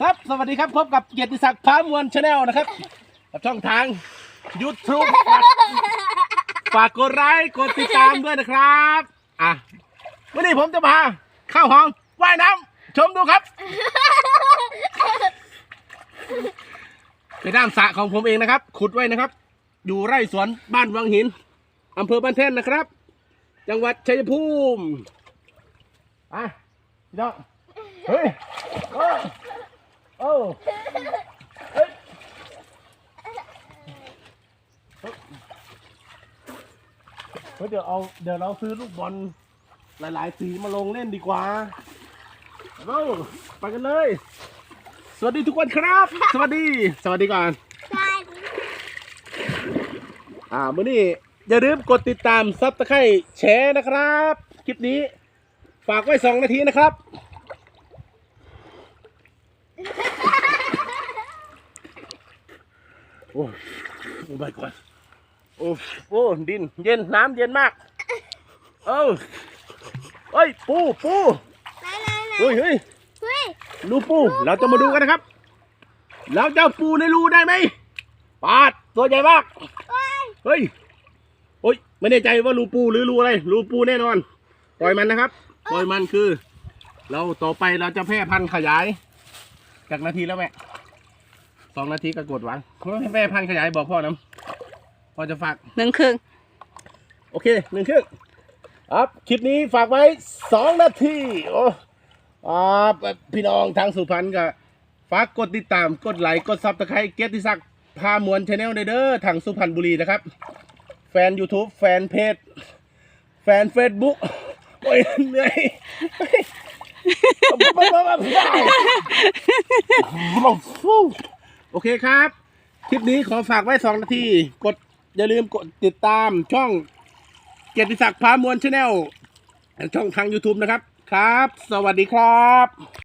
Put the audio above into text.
ครับ สวัสดีครับ พบกับเกียรติศักดิ์พามวลชาแนลนะครับ กับช่องทาง YouTube ฝากฝากกดไลค์กดติดตามด้วยนะครับ อะวันนี้ผมจะมาเข้าห้องว่ายน้ำชมดูครับเป็นน้ำสระของผมเองนะครับ ขุดไว้นะครับ อยู่ไร่สวนบ้านวังหินอำเภอบ้านแท่นนะครับ จังหวัดชัยภูมิอะพี่น้องเฮ้ย เดี๋ยวเอาเดี๋ยวเราซื้อลูกบอลหลายๆ สีมาลงเล่นดีกว่าเอาไปกันเลย สวัสดีทุกคนครับ สวัสดี สวัสดีก่อน อ่ามื่อนี้อย่าลืมกดติดตามซับตะไคร่แชร์นะครับ คลิปนี้ ฝากไว้สองนาทีนะครับ โอ้โอ้ my god โอ้โอ้ดิน เย็นน้ำเย็นมาก เออเอ้ยปูปูไหนไหนไหนเฮ้ยเฮ้ยเฮ้ยรูปู เราจะมาดูกันนะครับ เราจะปูในรูได้ไหมปาดตัวใหญ่มาก เฮ้ยเฮ้ยโอ้ยไม่แน่ใจว่ารูปูหรือรูอะไรรูปูแน่นอน ปล่อยมันนะครับ ปล่อยมันคือ เราต่อไปเราจะแพร่พันธุ์ขยาย จากนาทีแล้วแม่ สองนาทีก็กดวางเพราะให้แพร่พันธุ์ขยายบอกพ่อน้ำพ่อจะฝากหนึ่งครึ่งโอเคหนึ่งครึ่งครับคลิปนี้ฝากไว้สองนาทีโอ้อ่าพี่น้องทางสุพรรณก็ฝากกดติดตามกดไลค์กดซับสไครต์เกียรติศักดิ์พามวลชาแนลเด้อทางสุพรรณบุรีนะครับ แฟน YouTube แฟนเพจแฟน Facebook โอ้ยเหนื่อย โอเคครับ คลิปนี้ขอฝากไว้สองนาที กดอย่าลืมกดติดตามช่องเกียรติศักดิ์พามวลชาแนลช่องทาง YouTube นะครับ ครับ สวัสดีครับ